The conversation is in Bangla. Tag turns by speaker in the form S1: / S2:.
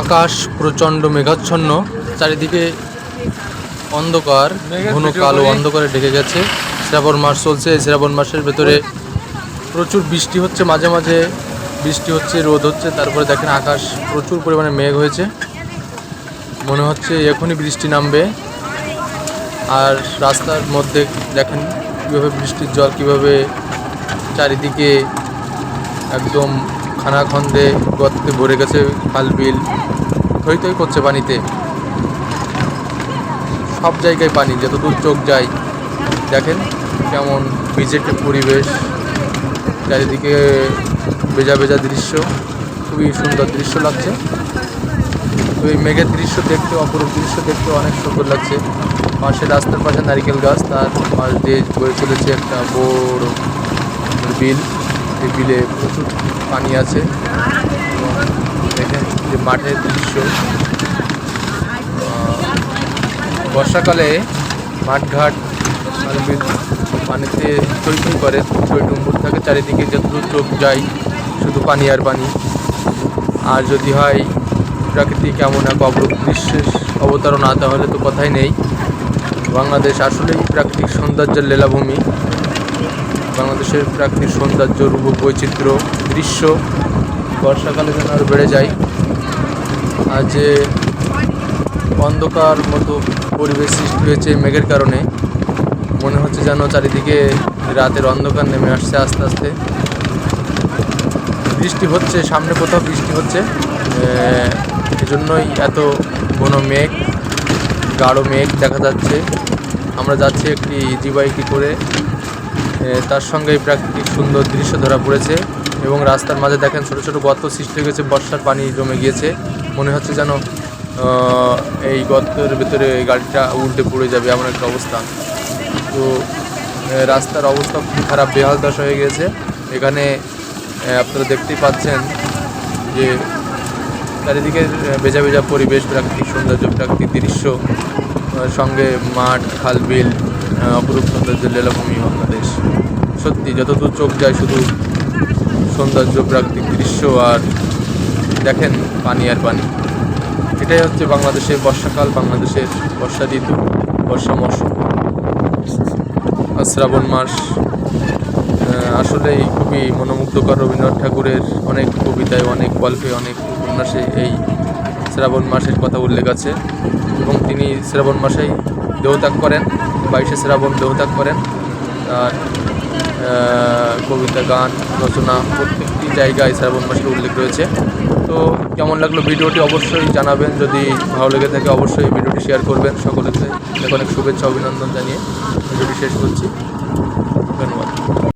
S1: আকাশ প্রচণ্ড মেঘাচ্ছন্ন চারিদিকে অন্ধকার ঘন কালো অন্ধকারে ঢেকে গেছে। শ্রাবণ মাস চলছে শ্রাবণ মাসের ভেতরে প্রচুর বৃষ্টি হচ্ছে মাঝে মাঝে বৃষ্টি হচ্ছে রোদ হচ্ছে তারপরে দেখেন আকাশ প্রচুর পরিমাণে মেঘ হয়েছে। মনে হচ্ছে এখনই বৃষ্টি নামবে। আর রাস্তার মধ্যে দেখেন কীভাবে বৃষ্টির জল কীভাবে চারিদিকে একদম খানাখন্দে গর্তে ভরে গেছে খাল বিল। থই থই করছে পানিতে। সব জায়গায় পানি, যত দূর চোখ যায়। দেখেন কেমন ভিজেটে পরিবেশ, চারিদিকে বেজা বেজা দৃশ্য। খুবই সুন্দর দৃশ্য লাগছে। তো এই মেঘের দৃশ্য দেখতে, অপরূপ দৃশ্য দেখতে অনেক সুন্দর লাগছে। পাশে রাস্তার পাশে নারিকেল গাছ, তার পাশ দিয়ে বয়ে চলেছে একটা বড় বিল। এই বিলে প্রচুর পানি আছে। যে মাঠের দৃশ্য। বর্ষাকালে মাঠঘাট পানিতে টই টই করে টই টুম্বুর থাকে, চারিদিকে যতদূর চোখ যায়, শুধু পানি আর পানি। আর যদি হয় প্রাকৃতিক এমন এক অপরূপ দৃশ্যের অবতারণা তাহলে তো কথাই নেই। বাংলাদেশ আসলেই প্রাকৃতিক সৌন্দর্যের লীলাভূমি। বাংলাদেশের প্রাকৃতিক সৌন্দর্য রূপ বৈচিত্র্য দৃশ্য বর্ষাকালে যেন আরও বেড়ে যায়। আর যে অন্ধকার মতো পরিবেশ সৃষ্টি হয়েছে মেঘের কারণে। মনে হচ্ছে যেন চারিদিকে রাতের অন্ধকার নেমে আসছে আস্তে আস্তে। বৃষ্টি হচ্ছে, সামনে কোথাও বৃষ্টি হচ্ছে। এজন্যই এত ঘন মেঘ, গাঢ় মেঘ দেখা যাচ্ছে। আমরা যাচ্ছি একটি ইজি বাইকে করে। তার সঙ্গে প্রাকৃতিক সুন্দর দৃশ্য ধরা পড়েছে এবং রাস্তার মাঝে দেখেন ছোট ছোট গর্ত সৃষ্টি হয়ে গেছে, বর্ষার পানি জমে গিয়েছে। মনে হচ্ছে যেন এই গর্তের ভেতরে এই গাড়িটা উল্টে পড়ে যাবে এমন একটা অবস্থা। তো রাস্তার অবস্থা খুবই খারাপ, বেহাল দশা হয়ে গেছে এখানে আপনারা দেখতেই পাচ্ছেন যে চারিদিকে বেজা বেজা পরিবেশ, প্রাকৃতিক সৌন্দর্য, প্রাকৃতিক দৃশ্য সঙ্গে মাঠ, খাল, বিল অপরূপ সৌন্দর্য লীলাভূমি বাংলাদেশ। সত্যি, যতদূর চোখ যায় শুধু সৌন্দর্য, প্রাকৃতিক দৃশ্য আর দেখেন পানি আর পানি। এটাই হচ্ছে বাংলাদেশের বর্ষাকাল, বাংলাদেশের বর্ষা ঋতু, বর্ষা মৌসুম শ্রাবণ মাস আসলেই খুবই মনোমুগ্ধকর রবীন্দ্রনাথ ঠাকুরের অনেক কবিতায়, অনেক গল্পে, অনেক উপন্যাসে এই শ্রাবণ মাসের কথা উল্লেখ আছে। এবং তিনি শ্রাবণ মাসেই দেহত্যাগ করেন। বাইশে শ্রাবণ দেহত্যাগ করেন। তার কবিতা, গান, রচনা প্রত্যেকটি জায়গায় শ্রাবণ মাসের উল্লেখ রয়েছে। তো কেমন লাগল ভিডিওটি অবশ্যই জানাবেন। যদি ভালো লেগে থাকে অবশ্যই ভিডিওটি শেয়ার করবেন। সকলেকে অনেক শুভেচ্ছা, অভিনন্দন জানিয়ে ভিডিওটি শেষ করছি। ধন্যবাদ।